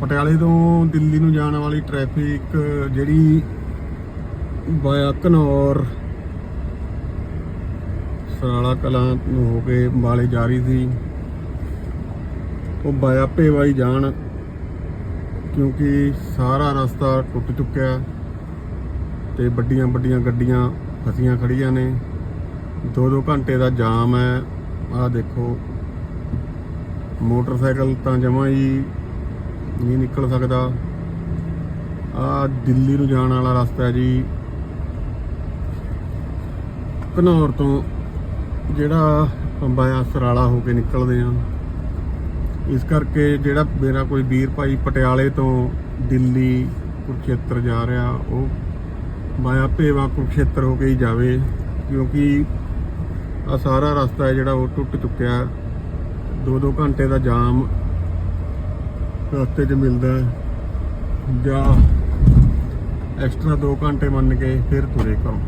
ਪਟਿਆਲੇ ਤੋਂ ਦਿੱਲੀ ਨੂੰ ਜਾਣ ਵਾਲੀ ਟ੍ਰੈਫਿਕ ਜਿਹੜੀ ਬਾਇਆ ਘਨੌਰ ਸਰਾਲਾ ਕਲਾਂ ਨੂੰ ਹੋ ਕੇ ਅੰਬਾਲੇ ਜਾ ਰਹੀ ਸੀ। ਉਹ ਬਾਇਆ ਭੇਵਾਈ ਜਾਣ ਕਿਉਂਕਿ ਸਾਰਾ ਰਸਤਾ ਟੁੱਟ ਚੁੱਕਿਆ ਤੇ ਵੱਡੀਆਂ ਵੱਡੀਆਂ ਗੱਡੀਆਂ ਫਸੀਆਂ ਖੜੀਆਂ ਨੇ। 2-2 ਘੰਟੇ ਦਾ ਜਾਮ ਹੈ। ਆਹ ਦੇਖੋ, ਮੋਟਰਸਾਈਕਲ ਤਾਂ ਜਮਾ ਹੀ ਨਹੀਂ ਨਿਕਲ ਸਕਦਾ। ਆ ਦਿੱਲੀ ਨੂੰ ਜਾਣ ਵਾਲਾ ਰਸਤਾ ਹੈ ਜੀ। ਘਨੌਰ ਤੋਂ ਜਿਹੜਾ ਬਾਇਆ ਸਰਾਲਾ ਹੋ ਕੇ ਨਿਕਲਦੇ ਆ। ਇਸ ਕਰਕੇ ਜਿਹੜਾ ਮੇਰਾ ਕੋਈ ਵੀਰ ਭਾਈ ਪਟਿਆਲੇ ਤੋਂ ਦਿੱਲੀ ਕੁਰਕਸ਼ੇਤਰ ਜਾ ਰਿਹਾ, ਉਹ ਬਾਇਆ ਭੇਵਾ ਕੁਰਕਸ਼ੇਤਰ ਹੋ ਕੇ ਹੀ ਜਾਵੇ, ਕਿਉਂਕਿ ਆ ਸਾਰਾ ਰਸਤਾ ਹੈ ਜਿਹੜਾ ਉਹ ਟੁੱਟ ਚੁੱਕਿਆ। ਦੋ ਦੋ ਘੰਟੇ ਦਾ ਜਾਮ ਰਸਤੇ 'ਚ ਮਿਲਦਾ ਹੈ। ਜਾਂ ਐਕਸਟਰਾ 2 ਘੰਟੇ ਮੰਨ ਕੇ ਫਿਰ ਤੁਰੇ ਕਰੋ